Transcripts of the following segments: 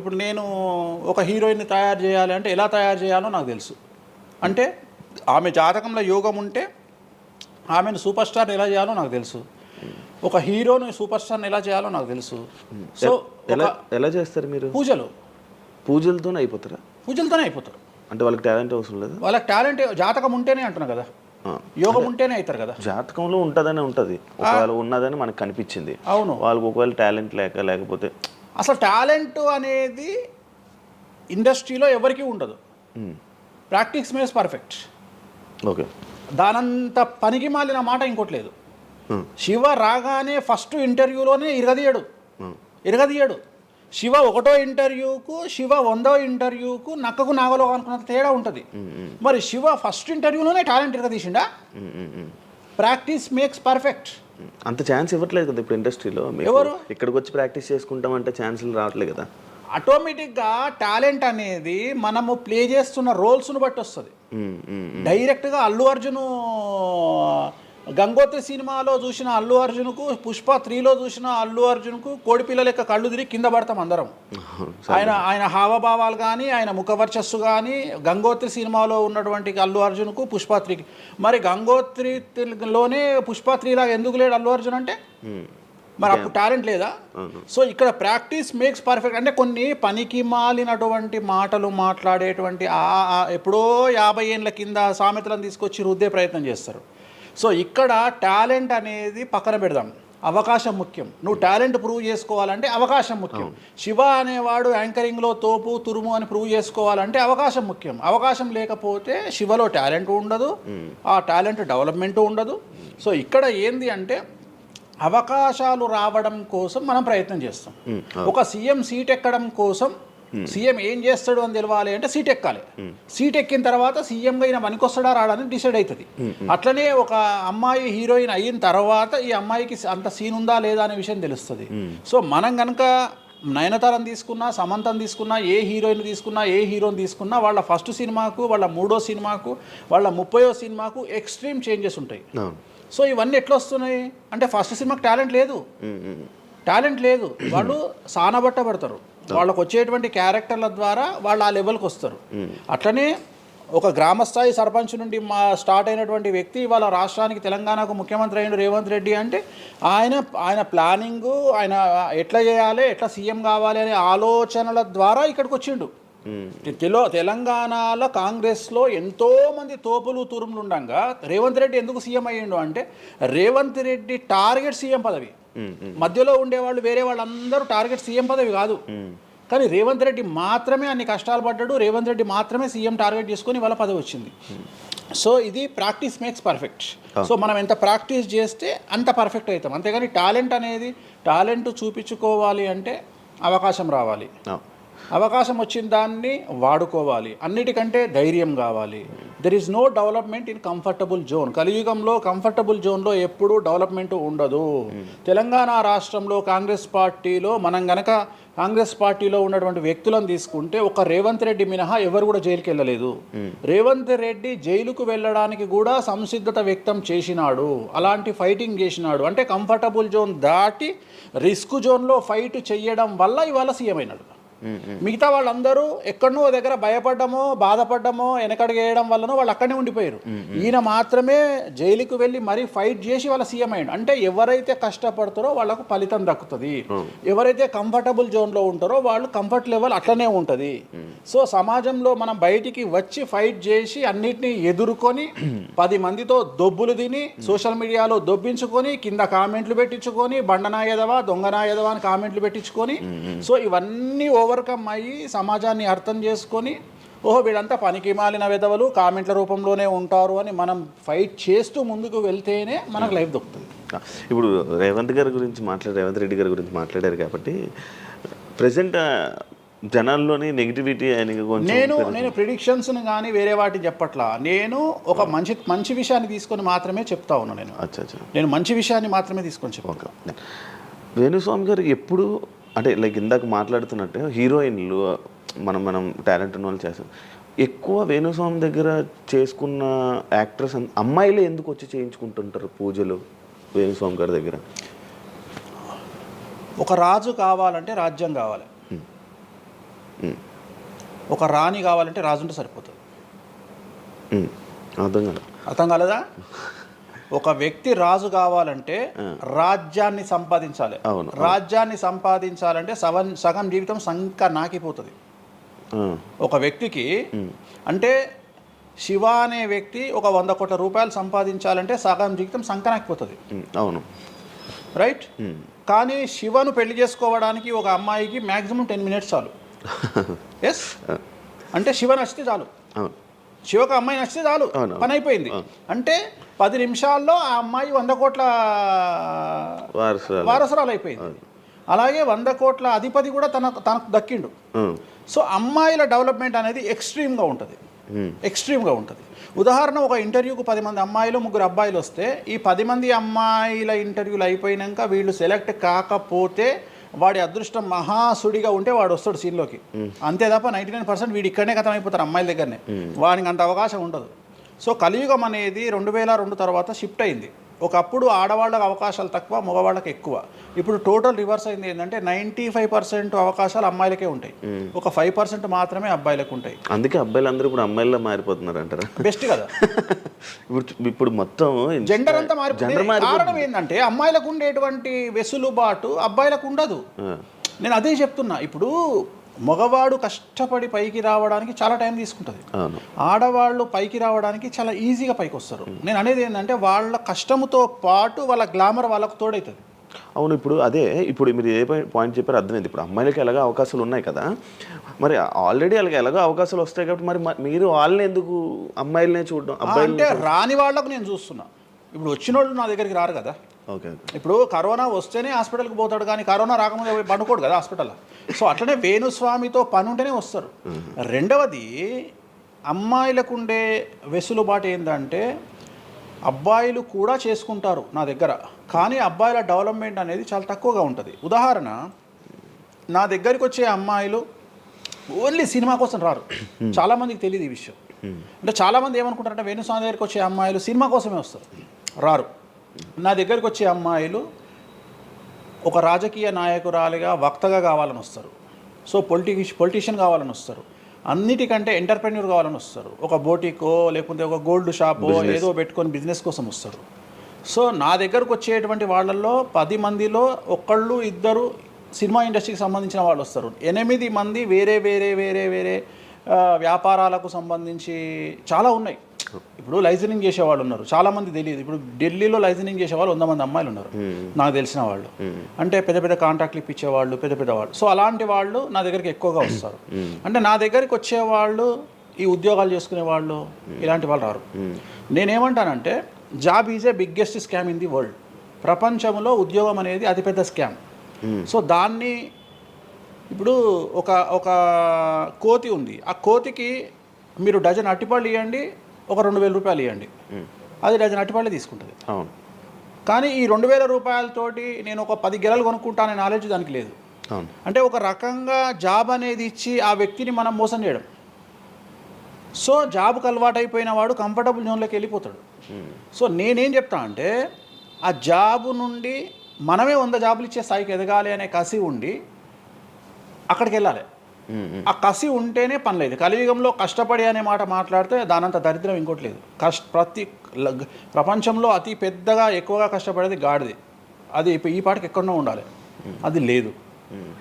ఇప్పుడు నేను ఒక హీరోయిన్ని తయారు చేయాలి అంటే ఎలా తయారు చేయాలో నాకు తెలుసు. అంటే ఆమె జాతకంలో యోగం ఉంటే ఆమెను సూపర్ స్టార్ ఎలా చేయాలో నాకు తెలుసు. ఒక హీరోని సూపర్ స్టార్ని ఎలా చేయాలో నాకు తెలుసు. సో ఎలా ఎలా చేస్తారు మీరు? పూజలు. పూజలతోనే అయిపోతారా? పూజలతోనే అయిపోతారు. అంటే వాళ్ళకి టాలెంట్ అవసరం లేదా? వాళ్ళకి టాలెంట్ జాతకం ఉంటేనే అంటున్నా కదా. యోగం ఉంటేనే అవుతారు కదా. జాతకంలో ఉంటుందనే ఉంటుంది. ఒకవేళ ఉన్నదని మనకు కనిపించింది. అవును. వాళ్ళకి ఒకవేళ టాలెంట్ లేక లేకపోతే అసలు టాలెంట్ అనేది ఇండస్ట్రీలో ఎవరికీ ఉండదు. మ్మ్. Practice makes perfect. ఓకే. దానంత పనికి మాలిన మాట ఇంకోటి లేదు. మ్మ్. శివ రాగానే ఫస్ట్ ఇంటర్వ్యూలోనే ఇరగదీయడు. మ్మ్. ఇరగదీయడు. శివ ఒకటో ఇంటర్వ్యూకు శివ వందో ఇంటర్వ్యూకు నక్కకు నాగలో అనుకున్నంత తేడా ఉంటుంది. మరి శివ ఫస్ట్ ఇంటర్వ్యూలోనే టాలెంట్ ఇరగదీసిండా. ప్రాక్టీస్ మేక్స్ పర్ఫెక్ట్ అంత ఛాన్స్ ఇవ్వట్లేదు కదా ఇప్పుడు ఇండస్ట్రీలో ఎవరు? ఇక్కడికి వచ్చి ప్రాక్టీస్ చేసుకుంటామంటే ఛాన్సులు రావట్లేదు కదా ఆటోమేటిక్గా టాలెంట్ అనేది మనము ప్లే చేస్తున్న రోల్స్ను బట్టి వస్తుంది. డైరెక్ట్గా అల్లు అర్జున్ గంగోత్రి సినిమాలో చూసిన అల్లు అర్జున్కు పుష్ప త్రీలో చూసిన అల్లు అర్జున్కు కోడిపిల్ల లెక్క కళ్ళు తిరిగి కింద పడతాం అందరం. ఆయన ఆయన హావభావాలు కానీ ఆయన ముఖవర్చస్సు కానీ గంగోత్రి సినిమాలో ఉన్నటువంటి అల్లు అర్జున్కు పుష్ప త్రీకి. మరి గంగోత్రిలోనే పుష్ప త్రీలాగా ఎందుకు లేడు అల్లు అర్జున్ అంటే. మరి అప్పుడు టాలెంట్ లేదా. సో ఇక్కడ ప్రాక్టీస్ మేక్స్ పర్ఫెక్ట్. అంటే కొన్ని పనికి మాలినటువంటి మాటలు మాట్లాడేటువంటి ఎప్పుడో యాభై ఏళ్ళ కింద సామెతలను తీసుకొచ్చి రుద్దే ప్రయత్నం చేస్తారు. సో ఇక్కడ టాలెంట్ అనేది పక్కన పెడదాం. అవకాశం ముఖ్యం. నువ్వు టాలెంట్ ప్రూవ్ చేసుకోవాలంటే అవకాశం ముఖ్యం. శివ అనేవాడు యాంకరింగ్లో తోపు తురుము అని ప్రూవ్ చేసుకోవాలంటే అవకాశం ముఖ్యం. అవకాశం లేకపోతే శివలో టాలెంట్ ఉండదు. ఆ టాలెంట్ డెవలప్మెంట్ ఉండదు. సో ఇక్కడ ఏంది అంటే అవకాశాలు రావడం కోసం మనం ప్రయత్నం చేస్తాం. ఒక సీఎం సీట్ ఎక్కడం కోసం సీఎం ఏం చేస్తాడు అని తెలవాలి అంటే సీట్ ఎక్కాలి. సీట్ ఎక్కిన తర్వాత సీఎంగా ఈయన పనికొస్తాడా రాడని డిసైడ్ అవుతుంది. అట్లనే ఒక అమ్మాయి హీరోయిన్ అయిన తర్వాత ఈ అమ్మాయికి అంత సీన్ ఉందా లేదా అనే విషయం తెలుస్తుంది. సో మనం కనుక నయనతారని తీసుకున్నా సమంతని తీసుకున్నా ఏ హీరోయిన్ తీసుకున్నా ఏ హీరోని తీసుకున్నా వాళ్ళ ఫస్ట్ సినిమాకు వాళ్ళ మూడో సినిమాకు వాళ్ళ ముప్పయో సినిమాకు ఎక్స్ట్రీమ్ చేంజెస్ ఉంటాయి. సో ఇవన్నీ ఎట్లా వస్తున్నాయి అంటే ఫస్ట్ సినిమాకి టాలెంట్ లేదు. టాలెంట్ లేదు. వాళ్ళు సానబట్టబడతారు వాళ్ళకు వచ్చేటువంటి క్యారెక్టర్ల ద్వారా వాళ్ళు ఆ లెవెల్కి వస్తారు అట్లనే ఒక గ్రామస్థాయి సర్పంచ్ నుండి మా స్టార్ట్ అయినటువంటి వ్యక్తి ఇవాళ రాష్ట్రానికి తెలంగాణకు ముఖ్యమంత్రి అయిన రేవంత్ రెడ్డి అంటే ఆయన ఆయన ప్లానింగు ఆయన ఎట్లా చేయాలి ఎట్లా సీఎం కావాలి అనే ఆలోచనల ద్వారా ఇక్కడికి వచ్చిండు. తెలో తెలంగాణలో కాంగ్రెస్లో ఎంతో మంది తోపులు తురుములు ఉండగా రేవంత్ రెడ్డి ఎందుకు సీఎం అయ్యిండు అంటే రేవంత్ రెడ్డి టార్గెట్ సీఎం పదవి. మధ్యలో ఉండేవాళ్ళు వేరే వాళ్ళందరూ టార్గెట్ సీఎం పదవి కాదు. కానీ రేవంత్ రెడ్డి మాత్రమే అన్ని కష్టాలు పడ్డాడు రేవంత్ రెడ్డి మాత్రమే సీఎం టార్గెట్ చేసుకొని వాళ్ళ పదవి వచ్చింది. సో ఇది ప్రాక్టీస్ మేక్స్ పర్ఫెక్ట్. సో మనం ఎంత ప్రాక్టీస్ చేస్తే అంత పర్ఫెక్ట్ అవుతాం. అంతేగాని టాలెంట్ అనేది టాలెంట్ చూపించుకోవాలి అంటే అవకాశం రావాలి. అవకాశం వచ్చిన దాన్ని వాడుకోవాలి. అన్నిటికంటే ధైర్యం కావాలి. There is no development in comfortable zone కలియుగంలో కంఫర్టబుల్ జోన్లో ఎప్పుడూ డెవలప్మెంట్ ఉండదు. తెలంగాణ రాష్ట్రంలో కాంగ్రెస్ పార్టీలో మనం గనక కాంగ్రెస్ పార్టీలో ఉన్నటువంటి వ్యక్తులను తీసుకుంటే ఒక రేవంత్ రెడ్డి మినహా ఎవరు కూడా జైలుకి వెళ్ళలేదు. రేవంత్ రెడ్డి జైలుకు వెళ్ళడానికి కూడా సంసిద్ధత వ్యక్తం చేసినాడు. అలాంటి ఫైటింగ్ చేసినాడు. అంటే కంఫర్టబుల్ జోన్ దాటి రిస్క్ జోన్లో ఫైట్ చేయడం వల్ల ఇవాళ సీఎం అయినాడు. మిగతా వాళ్ళందరూ ఎక్కడనో దగ్గర భయపడ్డమో బాధపడ్డమో వెనకడిగేయడం వల్లనో వాళ్ళు అక్కడనే ఉండిపోయారు. ఈయన మాత్రమే జైలుకు వెళ్ళి మరీ ఫైట్ చేసి వాళ్ళ సీఎం అయ్యాడు. అంటే ఎవరైతే కష్టపడతారో వాళ్ళకు ఫలితం దక్కుతుంది. ఎవరైతే కంఫర్టబుల్ జోన్లో ఉంటారో వాళ్ళు కంఫర్ట్ లెవెల్ అట్లనే ఉంటుంది. సో సమాజంలో మనం బయటికి వచ్చి ఫైట్ చేసి అన్నిటినీ ఎదుర్కొని పది మందితో దొబ్బులు తిని సోషల్ మీడియాలో దొబ్బించుకొని కింద కామెంట్లు పెట్టించుకొని బండనాయదవా దొంగనాయదవా అని కామెంట్లు పెట్టించుకొని సో ఇవన్నీ ఓవర్కమ్ అయ్యి సమాజాన్ని అర్థం చేసుకొని ఓహో వీళ్ళంతా పనికి మాలిన విధవలు కామెంట్ల రూపంలోనే ఉంటారు అని మనం ఫైట్ చేస్తూ ముందుకు వెళ్తేనే మనకు లైఫ్ దొరుకుతుంది. ఇప్పుడు రేవంత్ గారి గురించి మాట్లాడారు రేవంత్ రెడ్డి గారి గురించి మాట్లాడారు కాబట్టి ప్రజెంట్ జనాల్లోని నెగిటివిటీ ఆయన నేను నేను ప్రిడిక్షన్స్ని కానీ వేరే వాటిని చెప్పట్లా. నేను ఒక మంచి మంచి విషయాన్ని తీసుకొని మాత్రమే చెప్తా ఉన్నాను నేను. నేను మంచి విషయాన్ని మాత్రమే తీసుకొని చెప్పాను వేణుస్వామి గారు ఎప్పుడు అంటే లైక్ ఇందాక మాట్లాడుతున్నట్టు హీరోయిన్లు మనం మనం టాలెంట్ ఉన్న వాళ్ళు చేస్తాం. ఎక్కువ వేణుస్వామి దగ్గర చేసుకున్న యాక్ట్రెస్ అమ్మాయిలే ఎందుకు వచ్చి చేయించుకుంటుంటారు పూజలు వేణుస్వామి గారి దగ్గర? ఒక రాజు కావాలంటే రాజ్యం కావాలి. ఒక రాణి కావాలంటే రాజు ఉంటే సరిపోతుంది అర్థం కాదు అర్థం కాలేదా? ఒక వ్యక్తి రాజు కావాలంటే రాజ్యాన్ని సంపాదించాలి. అవును. రాజ్యాన్ని సంపాదించాలంటే సగం సగం జీవితం సంక నాకిపోతుంది. ఒక వ్యక్తికి అంటే శివ అనే వ్యక్తి ఒక వంద కోట్ల రూపాయలు సంపాదించాలంటే సగం జీవితం సంకనాకిపోతుంది ఉమ్, అవును. రైట్? కానీ శివను పెళ్ళి చేసుకోవడానికి ఒక అమ్మాయికి మ్యాక్సిమం టెన్ మినిట్స్ చాలు. ఎస్ అంటే శివ నచ్చితే చాలు. అవును. శివకు అమ్మాయి నచ్చితే చాలు. పని అయిపోయింది. అంటే పది నిమిషాల్లో ఆ అమ్మాయి వంద కోట్ల వారసురాలు. వారసురాలు అయిపోయింది. అలాగే వంద కోట్ల అధిపతి కూడా తన తనకు దక్కిండు. సో అమ్మాయిల డెవలప్మెంట్ అనేది ఎక్స్ట్రీమ్గా ఉంటుంది. ఎక్స్ట్రీమ్గా ఉంటుంది. ఉదాహరణ ఒక ఇంటర్వ్యూకు పది మంది అమ్మాయిలు ముగ్గురు అబ్బాయిలు వస్తే ఈ పది మంది అమ్మాయిల ఇంటర్వ్యూలు అయిపోయినాక వీళ్ళు సెలెక్ట్ కాకపోతే వాడి అదృష్టం మహాసుడిగా ఉంటే వాడు వస్తాడు సీన్లోకి. అంతే తప్ప నైంటీ నైన్ పర్సెంట్ వీడు ఇక్కడనే కథం అయిపోతారు అమ్మాయిల దగ్గరనే. వాడికి అంత అవకాశం ఉండదు. సో కలియుగం అనేది రెండు వేల రెండు తర్వాత షిఫ్ట్ అయింది. ఒకప్పుడు ఆడవాళ్ళకి అవకాశాలు తక్కువ మగవాళ్ళకి ఎక్కువ. ఇప్పుడు టోటల్ రివర్స్ అయింది ఏంటంటే నైంటీ ఫైవ్ పర్సెంట్ అవకాశాలు అమ్మాయిలకే ఉంటాయి. ఒక ఫైవ్ పర్సెంట్ మాత్రమే అబ్బాయిలకు ఉంటాయి. అందుకే అబ్బాయిలు అందరూ ఇప్పుడు అమ్మాయిలా మారిపోతున్నారు అంటారా బెస్ట్ కదా. ఇప్పుడు ఇప్పుడు మొత్తం జెండర్ అంతా మారిపోయింది. జెండర్ మారి కారణం ఏంటంటే అమ్మాయిలకు ఉండేటువంటి వెసులుబాటు అబ్బాయిలకు ఉండదు. నేను అదే చెప్తున్నా. ఇప్పుడు మగవాడు కష్టపడి పైకి రావడానికి చాలా టైం తీసుకుంటుంది. ఆడవాళ్ళు పైకి రావడానికి చాలా ఈజీగా పైకి వస్తారు నేను అనేది ఏంటంటే వాళ్ళ కష్టముతో పాటు వాళ్ళ గ్లామర్ వాళ్ళకు తోడవుతుంది అవును ఇప్పుడు అదే ఇప్పుడు మీరు ఏ పాయింట్ చెప్పారో అర్థమైంది. ఇప్పుడు అమ్మాయిలకి ఎలాగో అవకాశాలు ఉన్నాయి కదా. మరి ఆల్రెడీ వాళ్ళకి ఎలాగో అవకాశాలు వస్తాయి కాబట్టి మరి మీరు వాళ్ళని ఎందుకు అమ్మాయిలనే చూడడం అంటే రాని వాళ్ళకు నేను చూస్తున్నా. ఇప్పుడు వచ్చిన వాళ్ళు నా దగ్గరికి రారు కదా. ఇప్పుడు కరోనా వస్తేనే హాస్పిటల్కి పోతాడు కానీ కరోనా రాకముందే పండుకోడు కదా హాస్పిటల్ సో అట్లనే వేణుస్వామితో పని ఉంటేనే వస్తారు రెండవది అమ్మాయిలకు ఉండే వెసులుబాటు ఏంటంటే అబ్బాయిలు కూడా చేసుకుంటారు నా దగ్గర. కానీ అబ్బాయిల డెవలప్మెంట్ అనేది చాలా తక్కువగా ఉంటుంది. ఉదాహరణ నా దగ్గరికి వచ్చే అమ్మాయిలు ఓన్లీ సినిమా కోసం రారు. చాలామందికి తెలియదు ఈ విషయం. అంటే చాలామంది ఏమనుకుంటారంటే వేణుస్వామి దగ్గరికి వచ్చే అమ్మాయిలు సినిమా కోసమే వస్తారు. రారు. నా దగ్గరికి వచ్చే అమ్మాయిలు ఒక రాజకీయ నాయకురాలిగా వక్తగా కావాలని వస్తారు. సో పొలిటి పొలిటీషియన్ కావాలని వస్తారు. అన్నిటికంటే ఎంటర్ప్రెన్యూర్ కావాలని వస్తారు. ఒక బోటికో లేకపోతే ఒక గోల్డ్ షాపో ఏదో పెట్టుకొని బిజినెస్ కోసం వస్తారు. సో నా దగ్గరకు వచ్చేటువంటి వాళ్ళల్లో పది మందిలో ఒకళ్ళు ఇద్దరు సినిమా ఇండస్ట్రీకి సంబంధించిన వాళ్ళు వస్తారు. ఎనిమిది మంది వేరే వేరే వేరే వేరే వ్యాపారాలకు సంబంధించి చాలా ఉన్నాయి. ఇప్పుడు లైజనింగ్ చేసేవాళ్ళు ఉన్నారు. చాలా మంది తెలియదు. ఇప్పుడు ఢిల్లీలో లైజనింగ్ చేసేవాళ్ళు వంద మంది అమ్మాయిలు ఉన్నారు. నాకు తెలిసిన వాళ్ళు. అంటే పెద్ద పెద్ద కాంట్రాక్ట్లు ఇప్పించేవాళ్ళు పెద్ద పెద్ద వాళ్ళు. సో అలాంటి వాళ్ళు నా దగ్గరికి ఎక్కువగా వస్తారు. అంటే నా దగ్గరికి వచ్చేవాళ్ళు ఈ ఉద్యోగాలు చేసుకునే వాళ్ళు ఇలాంటి వాళ్ళు రారు. నేనేమంటానంటే job is a biggest scam in the world ప్రపంచంలో ఉద్యోగం అనేది అతిపెద్ద స్కామ్ సో దాన్ని ఇప్పుడు ఒక ఒక కోతి ఉంది. ఆ కోతికి మీరు డజన్ అట్టిపళ్ళు ఇవ్వండి ఒక రెండు వేల రూపాయలు ఇవ్వండి. అది డజన్ అట్టిపళ్ళే తీసుకుంటుంది. అవును. కానీ ఈ రెండు వేల రూపాయలతోటి నేను ఒక పది గెలలు కొనుక్కుంటానే నాలెడ్జ్ దానికి లేదు. అంటే ఒక రకంగా జాబ్ అనేది ఇచ్చి ఆ వ్యక్తిని మనం మోసం చేయడం. సో జాబ్కి అలవాటైపోయిన వాడు కంఫర్టబుల్ జోన్లోకి వెళ్ళిపోతాడు. సో నేనేం చెప్తా అంటే ఆ జాబు నుండి మనమే వంద జాబులు ఇచ్చే స్థాయికి ఎదగాలి అనే కసి ఉండి అక్కడికి వెళ్ళాలి. ఆ కసి ఉంటేనే పని లేదు. కలియుగంలో కష్టపడి అనే మాట మాట్లాడితే దానంత దరిద్రం ఇంకోటి లేదు. కష్ట ప్రతి ప్రపంచంలో అతి పెద్దగా ఎక్కువగా కష్టపడేది గాడిది. అది ఈ పాటికి ఎక్కడో ఉండాలి. అది లేదు.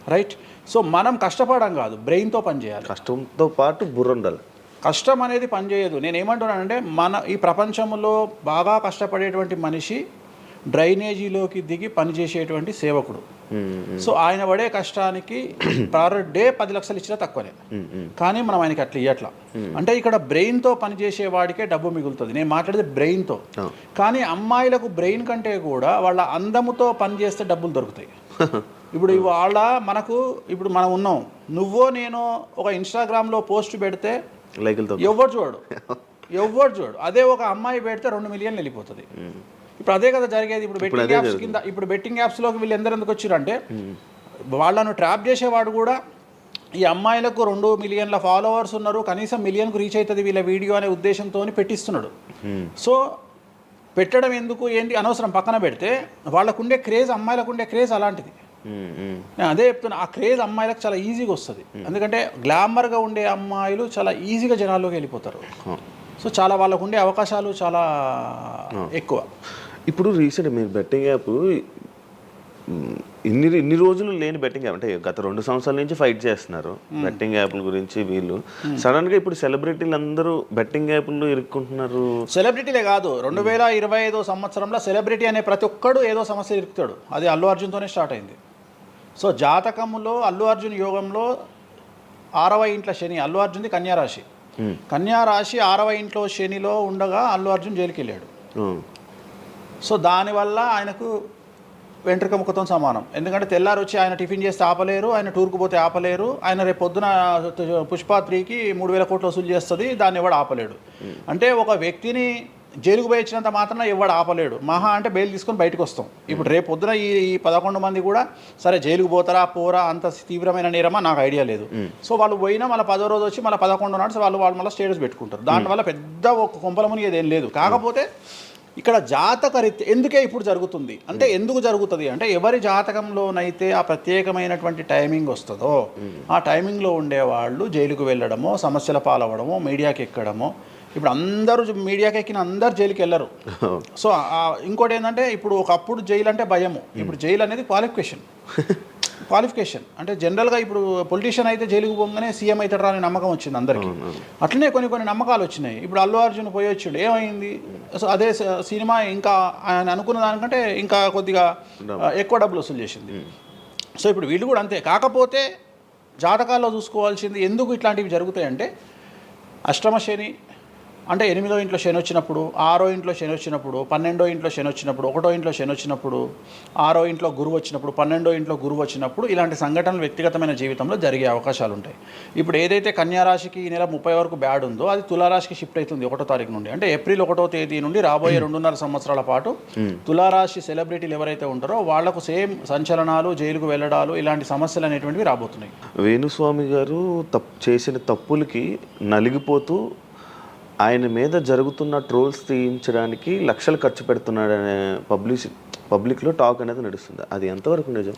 రైట్? సో మనం కష్టపడడం కాదు బ్రెయిన్తో పని చేయాలి. కష్టంతో పాటు బుర్ర ఉండాలి. కష్టం అనేది పనిచేయదు నేను ఏమంటున్నానంటే మన ఈ ప్రపంచంలో బాగా కష్టపడేటువంటి మనిషి డ్రైనేజీలోకి దిగి పనిచేసేటువంటి సేవకుడు. సో ఆయన పడే కష్టానికి పర్ డే పది లక్షలు ఇచ్చినా తక్కువనే. కానీ మనం ఆయనకి అట్లా ఇవ్వట్లా అంటే ఇక్కడ బ్రెయిన్తో పనిచేసే వాడికే డబ్బు మిగులుతుంది. నేను మాట్లాడేది బ్రెయిన్తో. కానీ అమ్మాయిలకు బ్రెయిన్ కంటే కూడా వాళ్ళ అందముతో పనిచేస్తే డబ్బులు దొరుకుతాయి. ఇప్పుడు వాళ్ళ మనకు ఇప్పుడు మనం ఉన్నాం. నువ్వో నేను ఒక ఇన్స్టాగ్రామ్లో పోస్ట్ పెడితే ఎవరు చూడు ఎవరు చూడు అదే ఒక అమ్మాయి పెడితే రెండు మిలియన్లు వెళ్ళిపోతుంది. ఇప్పుడు అదే కదా జరిగేది. ఇప్పుడు బెట్టింగ్ యాప్స్ కింద ఇప్పుడు బెట్టింగ్ యాప్స్లోకి వీళ్ళు ఎందరు ఎందుకు వచ్చారంటే వాళ్ళను ట్రాప్ చేసేవాడు కూడా ఈ అమ్మాయిలకు రెండు మిలియన్ల ఫాలోవర్స్ ఉన్నారు కనీసం మిలియన్కు రీచ్ అవుతుంది వీళ్ళ వీడియో అనే ఉద్దేశంతో పెట్టిస్తున్నాడు. సో పెట్టడం ఎందుకు ఏంటి అనవసరం పక్కన పెడితే వాళ్ళకుండే క్రేజ్ అమ్మాయిలకు ఉండే క్రేజ్ అలాంటిది. నేను అదే చెప్తున్నా ఆ క్రేజ్ అమ్మాయిలకు చాలా ఈజీగా వస్తుంది. ఎందుకంటే గ్లామర్గా ఉండే అమ్మాయిలు చాలా ఈజీగా జనాల్లోకి వెళ్ళిపోతారు. సో చాలా వాళ్ళకు ఉండే అవకాశాలు చాలా ఎక్కువ. ఇప్పుడు రీసెంట్ మీరు బెట్టింగ్ యాప్ ఇన్ని ఇన్ని రోజులు లేని బెట్టింగ్ యాప్ అంటే గత రెండు సంవత్సరాల నుంచి ఫైట్ చేస్తున్నారు బెట్టింగ్ యాప్ల గురించి వీళ్ళు. సడన్గా ఇప్పుడు సెలబ్రిటీలు అందరూ బెట్టింగ్ యాప్లు ఇరుక్కుంటున్నారు. సెలబ్రిటీలే కాదు. రెండు వేల ఇరవై ఐదో సంవత్సరంలో సెలబ్రిటీ అనే ప్రతి ఒక్కడు ఏదో సమస్య ఇరుకుతాడు. అది అల్లు అర్జున్తోనే స్టార్ట్ అయింది. సో జాతకములో అల్లు అర్జున్ యోగంలో ఆరవ ఇంట్లో శని అల్లు అర్జున్ది కన్యారాశి. కన్యారాశి ఆరవ ఇంట్లో శనిలో ఉండగా అల్లు అర్జున్ జైలుకి వెళ్ళాడు సో దానివల్ల ఆయనకు వెంట్రుక ముక్కతో సమానం. ఎందుకంటే తెల్లారు వచ్చి ఆయన టిఫిన్ చేస్తే ఆపలేరు ఆయన టూర్కు పోతే ఆపలేరు ఆయన రేపు పొద్దున పుష్ప త్రీకి మూడు వేల కోట్లు వసూలు చేస్తుంది దాన్ని ఎవడు ఆపలేడు. అంటే ఒక వ్యక్తిని జైలుకు పోయి ఇచ్చినంత మాత్రాన ఎవడు ఆపలేడు. మహా అంటే బెయిల్ తీసుకొని బయటకు వస్తాం. ఇప్పుడు రేపు పొద్దున ఈ ఈ పదకొండు మంది కూడా సరే జైలుకు పోతారా పోరా అంత తీవ్రమైన నేరమా నాకు ఐడియా లేదు. సో వాళ్ళు పోయినా మళ్ళీ పదో రోజు వచ్చి మళ్ళీ పదకొండు నాడు వాళ్ళు వాళ్ళు మళ్ళీ స్టేటస్ పెట్టుకుంటారు. దానివల్ల పెద్ద ఒక కొంపల మునిగేది ఏం లేదు. కాకపోతే ఇక్కడ జాతక రీత్యా ఎందుకే ఇప్పుడు జరుగుతుంది? అంటే ఎందుకు జరుగుతుంది? అంటే ఎవరి జాతకంలోనైతే ఆ ప్రత్యేకమైనటువంటి టైమింగ్ వస్తుందో ఆ టైమింగ్లో ఉండేవాళ్ళు జైలుకు వెళ్ళడమో సమస్యల పాలవడమో మీడియాకి ఎక్కడమో ఇప్పుడు అందరూ మీడియాకి ఎక్కిన అందరు జైలుకి వెళ్ళరు. సో ఇంకోటి ఏంటంటే ఇప్పుడు ఒకప్పుడు జైలు అంటే భయము. ఇప్పుడు జైలు అనేది క్వాలిఫికేషన్ క్వాలిఫికేషన్. అంటే జనరల్గా ఇప్పుడు పొలిటీషియన్ అయితే జైలుకు పోగానే సీఎం అవుతాడు అనే నమ్మకం వచ్చింది అందరికీ. అట్లనే కొన్ని కొన్ని నమ్మకాలు వచ్చినాయి. ఇప్పుడు అల్లు అర్జున్ పోయి వచ్చిండు ఏమైంది? సో అదే సినిమా ఇంకా ఆయన అనుకున్న దానికంటే ఇంకా కొద్దిగా ఎక్కువ డబ్బులు వసూలు చేసింది. సో ఇప్పుడు వీళ్ళు కూడా అంతే. కాకపోతే జాతకాల్లో చూసుకోవాల్సింది ఎందుకు ఇట్లాంటివి జరుగుతాయంటే అష్టమ శని అంటే ఎనిమిదో ఇంట్లో శని వచ్చినప్పుడు ఆరో ఇంట్లో శని వచ్చినప్పుడు పన్నెండో ఇంట్లో శని వచ్చినప్పుడు ఒకటో ఇంట్లో శని వచ్చినప్పుడు ఆరో ఇంట్లో గురువు వచ్చినప్పుడు పన్నెండో ఇంట్లో గురువు వచ్చినప్పుడు ఇలాంటి సంఘటనలు వ్యక్తిగతమైన జీవితంలో జరిగే అవకాశాలు ఉంటాయి. ఇప్పుడు ఏదైతే కన్యా రాశికి ఈ నెల ముప్పై వరకు బ్యాడ్ ఉందో అది తులారాశికి షిఫ్ట్ అవుతుంది ఒకటో తారీఖు నుండి. అంటే ఏప్రిల్ ఒకటో తేదీ నుండి రాబోయే రెండున్నర సంవత్సరాల పాటు తులారాశి సెలబ్రిటీలు ఎవరైతే ఉంటారో వాళ్ళకు సేమ్ సంచలనాలు జైలుకు వెళ్ళడాలు ఇలాంటి సమస్యలు అనేటువంటివి రాబోతున్నాయి. వేణుస్వామి గారు తప్ చేసిన తప్పులకి నలిగిపోతూ ఆయన మీద జరుగుతున్న ట్రోల్స్ తీయించడానికి లక్షలు ఖర్చు పెడుతున్నాడనే పబ్లిక్ పబ్లిక్లో టాక్ అనేది నడుస్తుంది. అది ఎంతవరకు నిజం?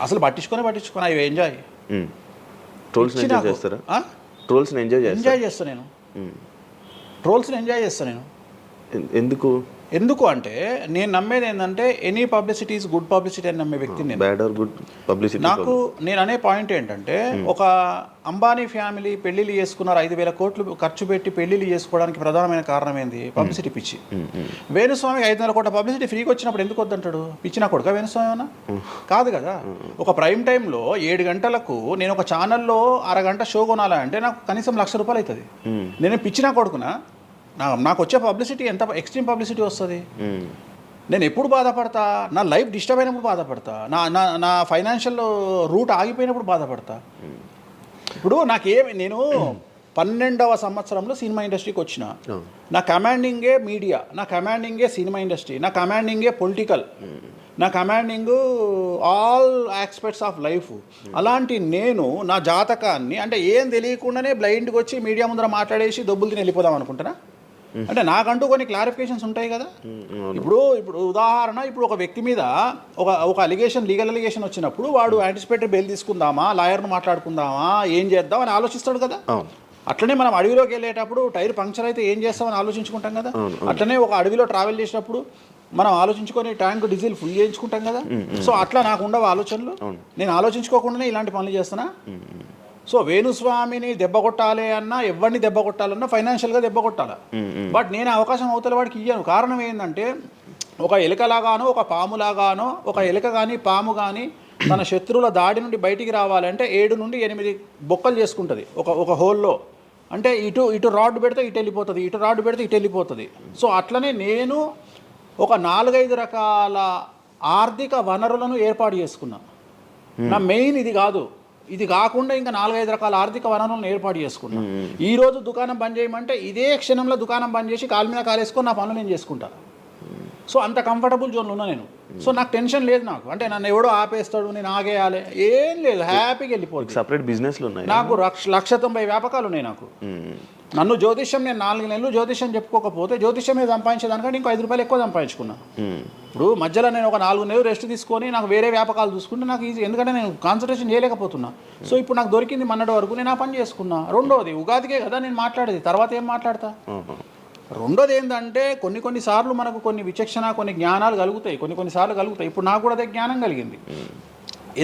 అసలు పట్టించుకొని పట్టించుకొని అవి ఎంజాయ్ ట్రోల్స్ని ఇచ్చి ఎంజాయ్. చేస్తారా? ఆ? ట్రోల్స్ని ఎంజాయ్ ఎంజాయ్ చేస్తా నేను. ట్రోల్స్ని ఎంజాయ్ చేస్తా నేను. ఎందుకు? ఎందుకు అంటే నేను నమ్మేది ఏంటంటే any publicity is good publicity అని నమ్మే వ్యక్తిని నేను. బ్యాడ్ ఆర్ గుడ్ పబ్లిసిటీ నాకు నేను అనే పాయింట్ ఏంటంటే ఒక అంబానీ ఫ్యామిలీ పెళ్ళిళ్ళు చేసుకున్నారు ఐదు వేల కోట్లు ఖర్చు పెట్టి పెళ్ళిళ్ళు చేసుకోవడానికి ప్రధానమైన కారణం ఏంది? పబ్లిసిటీ పిచ్చి. వేణుస్వామికి ఐదు వందల కోట్ల పబ్లిసిటీ ఫ్రీగా వచ్చినప్పుడు ఎందుకు వద్దంటాడు? పిచ్చి నా కొడుక వేణుస్వామి అన్న కాదు కదా. ఒక ప్రైమ్ టైంలో ఏడు గంటలకు నేను ఒక ఛానల్లో అరగంట షో కొనాలంటే నాకు కనీసం లక్ష రూపాయలు అవుతుంది. నేను పిచ్చి నా కొడుకునా? నాకు వచ్చే పబ్లిసిటీ ఎంత ఎక్స్ట్రీమ్ పబ్లిసిటీ వస్తుంది? నేను ఎప్పుడు బాధపడతా? నా లైఫ్ డిస్టర్బ్ అయినప్పుడు బాధపడతా. నా నా నా ఫైనాన్షియల్ రూట్ ఆగిపోయినప్పుడు బాధపడతా. ఇప్పుడు నాకేమి నేను పన్నెండవ సంవత్సరంలో సినిమా ఇండస్ట్రీకి వచ్చిన. నా కమాండింగే మీడియా నా కమాండింగే సినిమా ఇండస్ట్రీ నా కమాండింగే పొలిటికల్ నా commanding all aspects of life అలాంటి నేను నా జాతకాన్ని అంటే ఏం తెలియకుండానే బ్లైండ్గా వచ్చి మీడియా ముందర మాట్లాడేసి దొబ్బులు తిని వెళ్ళిపోదాం అనుకుంటున్నా? అంటే నాకంటూ కొన్ని క్లారిఫికేషన్స్ ఉంటాయి కదా. ఇప్పుడు ఇప్పుడు ఉదాహరణ ఇప్పుడు ఒక వ్యక్తి మీద ఒక ఒక అలిగేషన్ లీగల్ అలిగేషన్ వచ్చినప్పుడు వాడు యాంటిసిపేటరీ బెయిల్ తీసుకుందామా లాయర్ను మాట్లాడుకుందామా ఏం చేద్దాం అని ఆలోచిస్తాడు కదా. అట్లనే మనం అడవిలోకి వెళ్ళేటప్పుడు టైర్ పంక్చర్ అయితే ఏం చేస్తామని ఆలోచించుకుంటాం కదా. అట్లనే ఒక అడవిలో ట్రావెల్ చేసినప్పుడు మనం ఆలోచించుకొని ట్యాంక్ డీజిల్ ఫుల్ చేయించుకుంటాం కదా. సో అట్లా నాకు ఉండవు ఆలోచనలు. నేను ఆలోచించుకోకుండానే ఇలాంటి పనులు చేస్తున్నా. సో వేణుస్వామిని దెబ్బ కొట్టాలి అన్నా ఎవరిని దెబ్బ కొట్టాలన్నా ఫైనాన్షియల్గా దెబ్బ కొట్టాలి? బట్ నేను అవకాశం అవతల వాడికి ఇయ్యాను. కారణం ఏంటంటే ఒక ఎలుకలాగానో ఒక పాములాగానో ఒక ఎలుక కానీ పాము కానీ తన శత్రువుల దాడి నుండి బయటికి రావాలంటే ఏడు నుండి ఎనిమిది బొక్కలు చేసుకుంటుంది. ఒక ఒక హోల్లో. అంటే ఇటు ఇటు రాడ్ పెడితే ఇటు వెళ్ళిపోతుంది ఇటు రాడ్ పెడితే ఇటు వెళ్ళిపోతుంది. సో అట్లనే నేను ఒక నాలుగైదు రకాల ఆర్థిక వనరులను ఏర్పాటు చేసుకున్నా. నా మెయిన్ ఇది కాదు. ఇది కాకుండా ఇంకా నాలుగైదు రకాల ఆర్థిక వనరులను ఏర్పాటు చేసుకున్నా. ఈ రోజు దుకాణం బంద్ చేయమంటే ఇదే క్షణంలో దుకాణం బంద్ చేసి కాలు మీద కాలేసుకొని నా పనులు నేను చేసుకుంటా. సో అంత కంఫర్టబుల్ జోన్లో ఉన్నా నేను. సో నాకు టెన్షన్ లేదు నాకు. అంటే నన్ను ఎవడో ఆపేస్తాడు నేను ఆగేయాలి. ఏం లేదు హ్యాపీగా వెళ్ళిపోతుంది సపరేట్ బిజినెస్లు ఉన్నాయి. నాకు లక్ష లక్ష తొంభై వ్యాపకాలు ఉన్నాయి నాకు. నన్ను జ్యోతిష్యం నేను నాలుగు నెలలు జ్యోతిష్యం చెప్పుకోకపోతే జ్యోతిష్యం మీద సంపాదించేదానికంటే ఇంకో ఐదు రూపాయలు ఎక్కువ సంపాదించుకున్నా. ఇప్పుడు మధ్యలో నేను ఒక నాలుగు నెలలు రెస్ట్ తీసుకొని నాకు వేరే వ్యాపకాలు చూసుకుంటే నాకు ఈజీ. ఎందుకంటే నేను కాన్సన్ట్రేషన్ చేయలేకపోతున్నా. సో ఇప్పుడు నాకు దొరికింది మొన్నటి వరకు నేను ఆ పని చేసుకున్నా. రెండోది ఉగాదికే కదా నేను మాట్లాడేది. తర్వాత ఏం మాట్లాడతా. రెండోది ఏంటంటే కొన్ని కొన్ని సార్లు మనకు కొన్ని విచక్షణ కొన్ని జ్ఞానాలు కలుగుతాయి. కొన్ని కొన్ని సార్లు కలుగుతాయి. ఇప్పుడు నాకు కూడా అదే జ్ఞానం కలిగింది.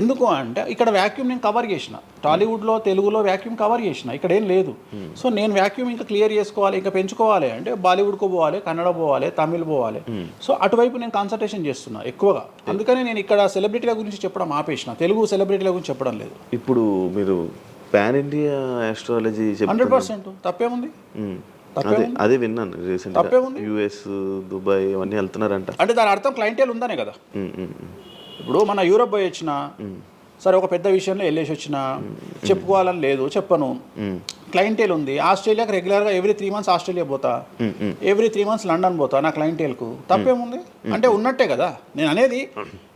ఎందుకు అంటే ఇక్కడ వాక్యూమ్ నేను కవర్ చేసిన. టాలీవుడ్లో తెలుగులో వాక్యూమ్ కవర్ చేసిన. ఇక్కడ ఏం లేదు సో నేను వాక్యూమ్ ఇంకా క్లియర్ చేసుకోవాలి ఇంకా పెంచుకోవాలి అంటే బాలీవుడ్కు పోవాలి కన్నడ పోవాలి తమిళ్ పోవాలి. సో అటువైపు నేను కాన్సన్ట్రేషన్ చేస్తున్నా ఎక్కువగా. అందుకని నేను ఇక్కడ సెలబ్రిటీల గురించి చెప్పడం ఆపేసిన. తెలుగు సెలబ్రిటీల గురించి చెప్పడం లేదు. ఇప్పుడు మీరు pan India astrology hundred percent. తప్పేముంది? అదే అదే విన్నాను తప్పేముంది? యుఎస్ దుబాయ్ అవన్నీ వెళ్తున్నారంట. అంటే దాని అర్థం క్లయింటేల్ ఉందనే కదా. ఇప్పుడు మన యూరప్ పోయి వచ్చిన సరే ఒక పెద్ద విషయంలో వెళ్ళేసి వచ్చిన చెప్పుకోవాలని లేదు చెప్పను. ఉమ్, క్లయింటేల్ ఉంది ఆస్ట్రేలియాకి రెగ్యులర్గా ఎవ్రీ త్రీ మంత్స్ ఆస్ట్రేలియా పోతా. ఎవ్రీ త్రీ మంత్స్ లండన్ పోతా నా క్లయింటేల్కు తప్పేముంది? అంటే ఉన్నట్టే కదా. నేను అనేది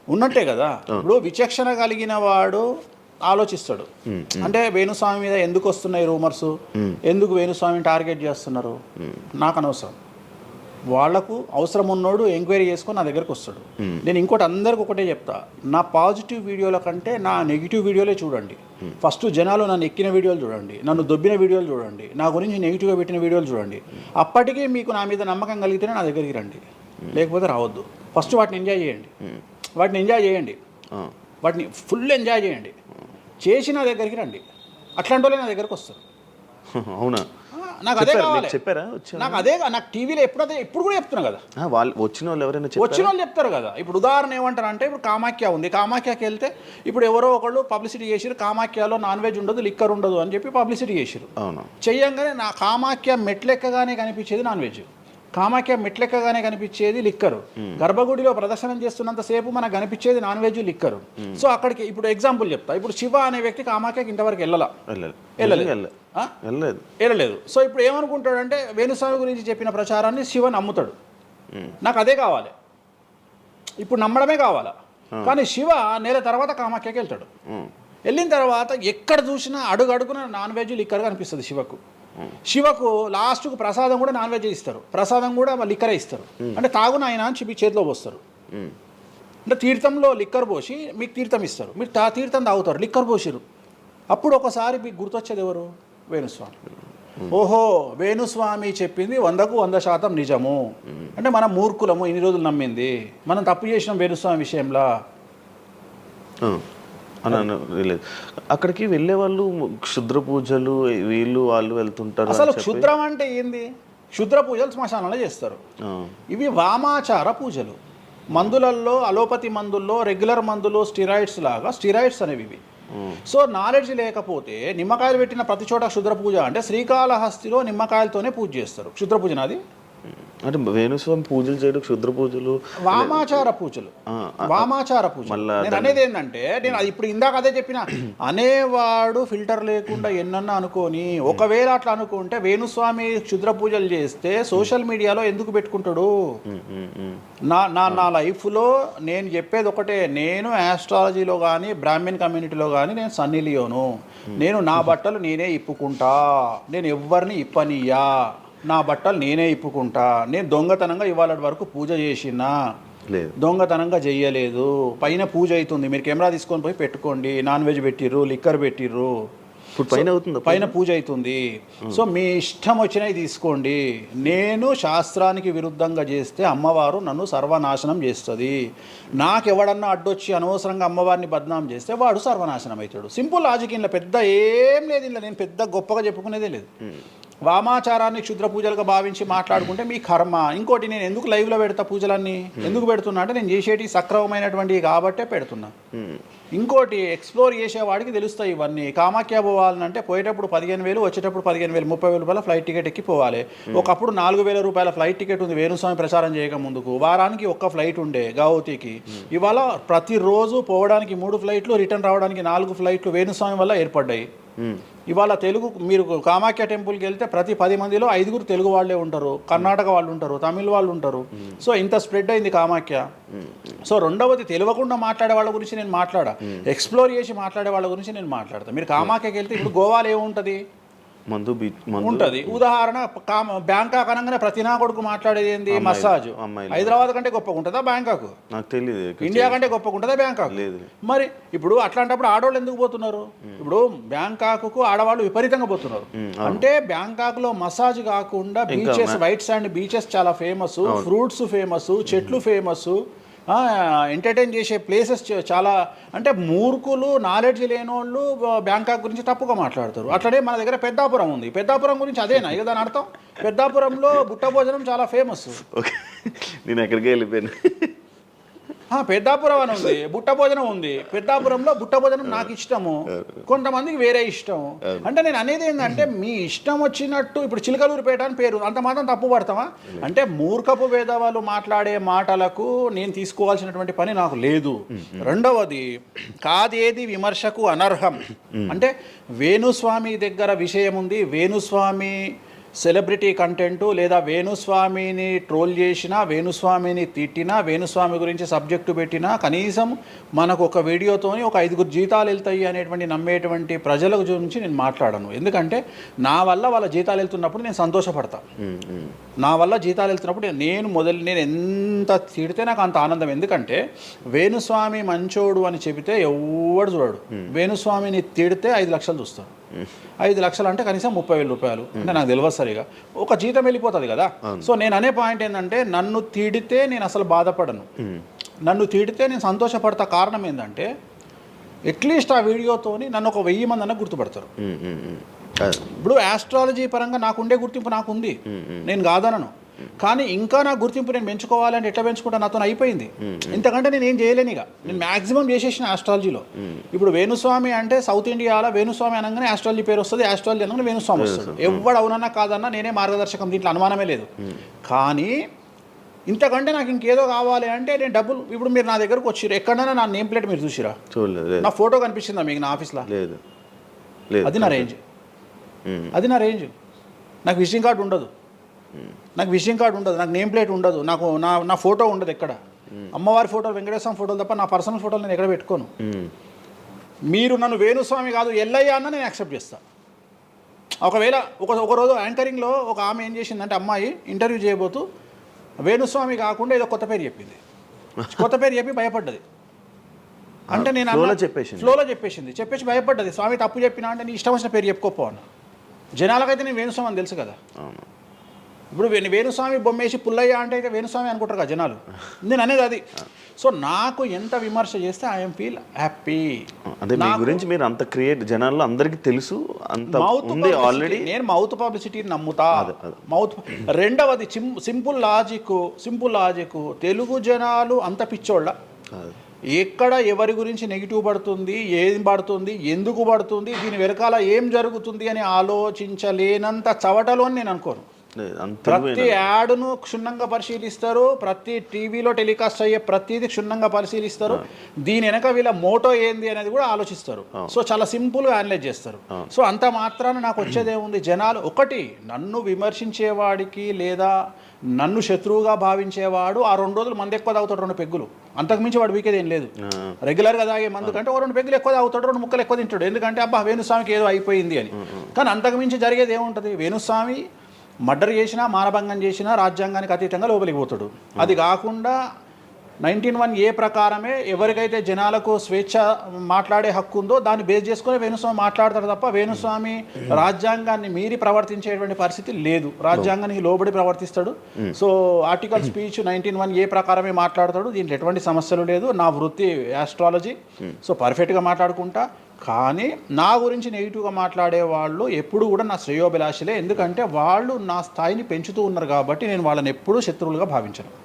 ఉన్నట్టే కదా. ఇప్పుడు విచక్షణ కలిగిన వాడు ఆలోచిస్తాడు. అంటే వేణుస్వామి మీద ఎందుకు వస్తున్నాయి రూమర్స్ ఎందుకు వేణుస్వామిని టార్గెట్ చేస్తున్నారు? నాకు అనవసరం. వాళ్ళకు అవసరం ఉన్నోడు ఎంక్వైరీ చేసుకొని నా దగ్గరకు వస్తాడు. నేను ఇంకోటి అందరికి ఒకటే చెప్తా. నా పాజిటివ్ వీడియోల కంటే నా నెగిటివ్ వీడియోలే చూడండి. ఫస్ట్ జనాలు నన్ను ఎక్కిన వీడియోలు చూడండి. నన్ను దొబ్బిన వీడియోలు చూడండి. నా గురించి నెగిటివ్గా పెట్టిన వీడియోలు చూడండి. అప్పటికే మీకు నా మీద నమ్మకం కలిగితేనే నా దగ్గరికి రండి. లేకపోతే రావద్దు. ఫస్ట్ వాటిని ఎంజాయ్ చేయండి. వాటిని ఎంజాయ్ చేయండి. వాటిని ఫుల్ ఎంజాయ్ చేయండి. చేసి నా దగ్గరికి రండి. అట్లాంటి వాళ్ళే నా దగ్గరకు వస్తారు. అవునా? నాకు అదే? కావాలి. చెప్పారా? నాకు అదే నాకు టీవీలో ఎప్పుడైతే ఇప్పుడు కూడా చెప్తున్నా కదా. వాళ్ళు వచ్చిన వాళ్ళు ఎవరైనా వచ్చిన వాళ్ళు చెప్తారు కదా. ఇప్పుడు ఉదాహరణ ఏమంటారు అంటే ఇప్పుడు కామాఖ్య ఉంది. కామాఖ్యకి వెళ్తే ఇప్పుడు ఎవరో ఒకళ్ళు పబ్లిసిటీ చేసిరు కామాఖ్యలో నాన్ వెజ్ ఉండదు లిక్కర్ ఉండదు అని చెప్పి పబ్లిసిటీ చేసిరు అవునా. చెయ్యంగానే నా కామాఖ్య మెట్లెక్కగానే కనిపించేది నాన్ వెజ్. కామాఖ్య మెట్లెక్కగానే కనిపించేది లిక్కరు. గర్భగుడిలో ప్రదర్శనం చేస్తున్నంత సేపు మనకు కనిపించేది నాన్ వెజ్ లిక్కరు. సో అక్కడికి ఇప్పుడు ఎగ్జాంపుల్ చెప్తా. ఇప్పుడు శివ అనే వ్యక్తి కామాఖ్యకి ఇంతవరకు వెళ్ళాల? వెళ్ళలేదు. వెళ్ళలేదు. సో ఇప్పుడు ఏమనుకుంటాడంటే వేణుస్వామి గురించి చెప్పిన ప్రచారాన్ని శివ నమ్ముతాడు. నాకు అదే కావాలి. ఇప్పుడు నమ్మడమే కావాలా? కానీ శివ నెల తర్వాత కామాఖ్యకి వెళ్తాడు. వెళ్ళిన తర్వాత ఎక్కడ చూసినా అడుగు అడుగున నాన్ వెజ్ లిక్కర్ కనిపిస్తుంది శివకు. శివకు లాస్ట్కు ప్రసాదం కూడా నాన్ వెజ్ ఇస్తారు. ప్రసాదం కూడా లిక్కరే ఇస్తారు. అంటే తాగున ఆయన అని చెప్పి చేతిలో పోస్తారు. అంటే తీర్థంలో లిక్కర్ పోసి మీకు తీర్థం ఇస్తారు. మీరు తా తీర్థం తాగుతారు లిక్కర్ పోసిరు. అప్పుడు ఒకసారి మీకు గుర్తొచ్చేది ఎవరు? వేణుస్వామి. ఓహో వేణుస్వామి చెప్పింది వందకు వంద శాతం నిజము. అంటే మనం మూర్ఖులము ఇన్ని రోజులు నమ్మింది. మనం తప్పు చేసినాం వేణుస్వామి విషయంలో. అని లేదు. అక్కడికి వెళ్ళే వాళ్ళు క్షుద్ర పూజలు వీళ్ళు వాళ్ళు వెళ్తుంటారు అసలు క్షుద్రం అంటే ఏంది? క్షుద్ర పూజలు శ్మశానంలో చేస్తారు. ఇవి వామాచార పూజలు. మందులల్లో అలోపతి మందుల్లో రెగ్యులర్ మందులు స్టిరాయిడ్స్ లాగా స్టిరాయిడ్స్ అనేవి ఇవి. సో నాలెడ్జ్ లేకపోతే నిమ్మకాయలు పెట్టిన ప్రతి చోట క్షుద్ర పూజ అంటే శ్రీకాళహస్తిలో నిమ్మకాయలతోనే పూజ చేస్తారు. క్షుద్ర పూజ నాది. అంటే వేణుస్వామి పూజలు చేయడం క్షుద్ర పూజలు వామాచార పూజలు. వామాచార పూజ మళ్ళా నేను అనేది ఏంటంటే నేను అది ఇప్పుడు ఇందాక అదే చెప్పిన అనేవాడు ఫిల్టర్ లేకుండా ఎన్నన్నా అనుకొని ఒకవేళ అట్లా అనుకుంటే వేణుస్వామి క్షుద్ర పూజలు చేస్తే సోషల్ మీడియాలో ఎందుకు పెట్టుకుంటాడు. నా నా నా లైఫ్లో నేను చెప్పేది ఒకటే నేను ఆస్ట్రాలజీలో కానీ బ్రాహ్మణ్ కమ్యూనిటీలో కానీ నేను సన్నీ లియోను. నేను నా బట్టలు నేనే ఇప్పుకుంటా. నేను ఎవ్వరిని ఇప్పనియ్యా. నా బట్టలు నేనే ఇప్పుకుంటా. నేను దొంగతనంగా ఇవాళ వరకు పూజ చేసినా. లేదు. దొంగతనంగా చెయ్యలేదు. పైన పూజ అవుతుంది మీరు కెమెరా తీసుకొని పోయి పెట్టుకోండి. నాన్ వెజ్ పెట్టిర్రు లిక్కర్ పెట్టిర్రు. పైన అవుతుందా పైన పూజ? అవుతుంది సో మీ ఇష్టం వచ్చినవి తీసుకోండి. నేను శాస్త్రానికి విరుద్ధంగా చేస్తే అమ్మవారు నన్ను సర్వనాశనం చేస్తుంది. నాకు ఎవడన్నా అడ్డొచ్చి అనవసరంగా అమ్మవారిని బద్నాం చేస్తే వాడు సర్వనాశనం అవుతాడు. సింపుల్ లాజిక్ ఇంట్లో పెద్ద ఏం లేదు ఇంట్లో. నేను పెద్ద గొప్పగా చెప్పుకునేదే లేదు. వామాచారాన్ని క్షుద్ర పూజలుగా భావించి మాట్లాడుకుంటే మీ కర్మ. ఇంకోటి నేను ఎందుకు లైవ్లో పెడతా పూజలన్నీ? ఎందుకు పెడుతున్నా అంటే నేను చేసేటి సక్రమమైనటువంటివి కాబట్టే పెడుతున్నా. ఉమ్. ఇంకోటి ఎక్స్ప్లోర్ చేసేవాడికి తెలుస్తాయి ఇవన్నీ. కామాఖ్య పోవాలంటే పోయేటప్పుడు పదిహేను వేలు వచ్చేటప్పుడు పదిహేను వేలు ముప్పై వేల రూపాయల ఫ్లైట్ టికెట్ ఎక్కి పోవాలి. ఒకప్పుడు నాలుగు వేల రూపాయల ఫ్లైట్ టికెట్ ఉంది వేణుస్వామి ప్రచారం చేయక ముందుకు. వారానికి ఒక్క ఫ్లైట్ ఉండే గౌహతికి ఇవాళ ప్రతిరోజు పోవడానికి మూడు ఫ్లైట్లు రిటర్న్ రావడానికి నాలుగు ఫ్లైట్లు వేణుస్వామి వల్ల ఏర్పడ్డాయి. ఇవాళ తెలుగు మీరు కామాఖ్య టెంపుల్కి వెళ్తే ప్రతి పది మందిలో ఐదుగురు తెలుగు వాళ్ళే ఉంటారు. కర్ణాటక వాళ్ళు ఉంటారు తమిళ వాళ్ళు ఉంటారు. సో ఇంత స్ప్రెడ్ అయింది కామాఖ్య. సో రెండవది తెలియకుండా మాట్లాడే వాళ్ళ గురించి నేను మాట్లాడా? ఎక్స్ప్లోర్ చేసి మాట్లాడే వాళ్ళ గురించి నేను మాట్లాడతా. మీరు కామాఖ్యకి వెళ్తే ఇప్పుడు గోవాలో ఏముంటుంది? మందు ఉంటది. ఉదాహరణ బ్యాంకాక్ అనగానే ప్రతి నా కొడుకు మాట్లాడేది ఏంది? మసాజ్. హైదరాబాద్ కంటే గొప్పగా ఉంటుందా బ్యాంకాక్ నాకు తెలియదు ఇండియా కంటే గొప్పగా ఉంటుందా బ్యాంకాక్ లేదు. మరి ఇప్పుడు అట్లాంటప్పుడు ఆడవాళ్ళు ఎందుకు పోతున్నారు? ఇప్పుడు బ్యాంకాకు ఆడవాళ్ళు విపరీతంగా పోతున్నారు. అంటే బ్యాంకాక్లో మసాజ్ కాకుండా బీచెస్ వైట్ సాండ్ బీచెస్ చాలా ఫేమస్. ఫ్రూట్స్ ఫేమస్ చెట్లు ఫేమస్. ఎంటర్టైన్ చేసే ప్లేసెస్ చాలా అంటే మూర్ఖులు నాలెడ్జ్ లేని వాళ్ళు బ్యాంకాక్ గురించి తప్పుగా మాట్లాడతారు. అట్లనే మన దగ్గర పెద్దాపురం ఉంది. పెద్దాపురం గురించి అదేనా? ఇక దాని అర్థం? పెద్దాపురంలో బుట్ట భోజనం చాలా ఫేమస్ ఓకే. నేను ఎక్కడికి వెళ్ళిపోయాను. పెద్దాపురం అని ఉంది బుట్ట భోజనం ఉంది. పెద్దాపురంలో బుట్ట భోజనం నాకు ఇష్టము. కొంతమందికి వేరే ఇష్టం. అంటే నేను అనేది ఏంటంటే మీ ఇష్టం వచ్చినట్టు ఇప్పుడు చిలకలూరుపేట అని పేరు అంత మాత్రం తప్పు పడతామా అంటే మూర్ఖపు వేదవాళ్ళు మాట్లాడే మాటలకు నేను తీసుకోవాల్సినటువంటి పని నాకు లేదు. రెండవది కాదేది విమర్శకు అనర్హం? అంటే వేణుస్వామి దగ్గర విషయం ఉంది వేణుస్వామి సెలబ్రిటీ కంటెంట్ లేదా వేణుస్వామిని ట్రోల్ చేసినా వేణుస్వామిని తిట్టినా వేణుస్వామి గురించి సబ్జెక్టు పెట్టినా కనీసం మనకు ఒక వీడియోతోని ఒక ఐదుగురు జీతాలు వెళ్తాయి అనేటువంటి నమ్మేటువంటి ప్రజల గురించి నేను మాట్లాడను. ఎందుకంటే నా వల్ల వాళ్ళ జీతాలు వెళ్తున్నప్పుడు నేను సంతోషపడతా. నా వల్ల జీతాలు వెళ్తున్నప్పుడు నేను మొదలు నేను ఎంత తిడితే నాకు అంత ఆనందం. ఎందుకంటే వేణుస్వామి మంచోడు అని చెబితే ఎవడు చూడడు. వేణుస్వామిని తిడితే ఐదు లక్షలు చూస్తారు. ఐదు లక్షలు అంటే కనీసం ముప్పై వేల రూపాయలు. అంటే నాకు తెలియదు సరిగా. ఒక జీతం వెళ్ళిపోతుంది కదా. సో నేను అనే పాయింట్ ఏంటంటే నన్ను తిడితే నేను అసలు బాధపడను. నన్ను తిడితే నేను సంతోషపడతా కారణం ఏంటంటే అట్లీస్ట్ ఆ వీడియోతోని నన్ను ఒక వెయ్యి మంది అన్న గుర్తుపడతారు. ఇప్పుడు ఆస్ట్రాలజీ పరంగా నాకు ఉండే గుర్తింపు నాకు ఉంది. నేను కాదనను కానీ ఇంకా నా గుర్తింపు నేను పెంచుకోవాలంటే ఎట్లా పెంచుకుంటా? నాతో అయిపోయింది. ఇంతకంటే నేను ఏం చేయలేను ఇక. నేను మాక్సిమం చేసేసిన ఆస్ట్రాలజీలో ఇప్పుడు వేణుస్వామి అంటే సౌత్ ఇండియాలో వేణుస్వామి అనగానే ఆస్ట్రాలజీ పేరు వస్తుంది ఆస్ట్రాలజీ అనగానే వేణుస్వామి వస్తుంది. ఎవడు అవునన్నా కాదన్నా నేనే మార్గదర్శకం దీంట్లో అనుమానమే లేదు. కానీ ఇంతకంటే నాకు ఇంకేదో కావాలి అంటే నేను డబ్బులు ఇప్పుడు మీరు నా దగ్గరకు వచ్చిర్రు. ఎక్కడైనా నా నేమ్ ప్లేట్ మీరు చూసిరా చూడలేదు నా ఫోటో కనిపిస్తుందా మీకు నా ఆఫీస్లో లేదు. లేదు అది నా రేంజ్ అది నా రేంజ్ నాకు విజిటింగ్ కార్డు ఉండదు. నాకు విజిటింగ్ కార్డు ఉండదు నాకు నేమ్ ప్లేట్ ఉండదు నాకు నా నా ఫోటో ఉండదు ఎక్కడ. అమ్మవారి ఫోటోలు వెంకటేశ్వర ఫోటోలు తప్ప నా పర్సనల్ ఫోటోలు నేను ఎక్కడ పెట్టుకోను. మీరు నన్ను వేణుస్వామి కాదు ఎల్లయ్య అన్న నేను యాక్సెప్ట్ చేస్తా. ఒకవేళ ఒక ఒక రోజు యాంకరింగ్లో ఒక ఆమె ఏం చేసిందంటే అమ్మాయి ఇంటర్వ్యూ చేయబోతూ వేణుస్వామి కాకుండా ఏదో కొత్త పేరు చెప్పింది. కొత్త పేరు చెప్పి భయపడ్డది. అంటే నేను Flow లో అన్నా- చెప్పేసింది. ఫ్లోలో చెప్పేసింది. చెప్పేసి భయపడ్డది. స్వామి తప్పు చెప్పినా అంటే నీ ఇష్టం వచ్చిన పేరు చెప్పుకోపో అన్న. జనాలకైతే నేను వేణుస్వామి అని తెలుసు కదా. ఇప్పుడు వేణు వేణుస్వామి బొమ్మేసి పుల్లయ్య అంటే అయితే వేణుస్వామి అనుకుంటారు కదా జనాలు. నేను అనేది అది. సో నాకు ఎంత విమర్శ చేస్తే ఐఎమ్ ఫీల్ హ్యాపీ. అదే మీ గురించి మీరు అంత క్రియేట్ జనాల్లో అందరికీ తెలుసు అంత ఉంది ఆల్రెడీ నేను మౌత్ పబ్లిసిటీని నమ్ముతా. మౌత్ రెండవది simple logic simple logic. Telugu జనాలు అంత పిచ్చోళ్ళ. ఎక్కడ ఎవరి గురించి నెగిటివ్ పడుతుంది ఏం పడుతుంది ఎందుకు పడుతుంది దీని వెనకాల ఏం జరుగుతుంది అని ఆలోచించలేనంత చవటలో అని నేను అనుకోను. ప్రతి యాడ్ను క్షుణ్ణంగా పరిశీలిస్తారు ప్రతి టీవీలో టెలికాస్ట్ అయ్యే ప్రతిదీ క్షుణ్ణంగా పరిశీలిస్తారు. దీని వెనక వీళ్ళ మోటో ఏంది అనేది కూడా ఆలోచిస్తారు. సో చాలా సింపుల్గా అనలైజ్ చేస్తారు. సో అంత మాత్రాన నాకు వచ్చేది ఏముంది జనాలు ఒకటి నన్ను విమర్శించేవాడికి లేదా నన్ను శత్రువుగా భావించేవాడు ఆ రెండు రోజులు మంది ఎక్కువ తాగుతాడు రెండు పెగ్గులు. అంతకుమించి వాడు వీకేది ఏం లేదు. రెగ్యులర్గా తాగే మందు కంటే ఓ రెండు పెగ్గులు ఎక్కువ తాగుతాడు రెండు ముక్కలు ఎక్కువ తింటాడు. ఎందుకంటే అబ్బా వేణుస్వామికి ఏదో అయిపోయింది అని. కానీ అంతకుమించి జరిగేది ఏముంటుంది? వేణుస్వామి మర్డర్ చేసినా మానభంగం చేసినా రాజ్యాంగానికి అతీతంగా లోపలికి పోతాడు. అది కాకుండా నైన్టీన్ వన్ ఏ ప్రకారమే ఎవరికైతే జనాలకు స్వేచ్ఛ మాట్లాడే హక్కు ఉందో దాన్ని బేస్ చేసుకొని వేణుస్వామి మాట్లాడతాడు తప్ప వేణుస్వామి రాజ్యాంగాన్ని మీరి ప్రవర్తించేటువంటి పరిస్థితి లేదు. రాజ్యాంగానికి లోబడి ప్రవర్తిస్తాడు. So article speech nineteen one A ప్రకారమే మాట్లాడతాడు. దీంట్లో ఎటువంటి సమస్యలు లేదు. నా వృత్తి ఆస్ట్రాలజీ సో పర్ఫెక్ట్గా మాట్లాడుకుంటా. కానీ నా గురించి నెగిటివ్గా మాట్లాడే వాళ్ళు ఎప్పుడు కూడా నా శ్రేయోభిలాషులే. ఎందుకంటే వాళ్ళు నా స్థాయిని పెంచుతూ ఉన్నారు కాబట్టి నేను వాళ్ళని ఎప్పుడూ శత్రువులుగా భావించను.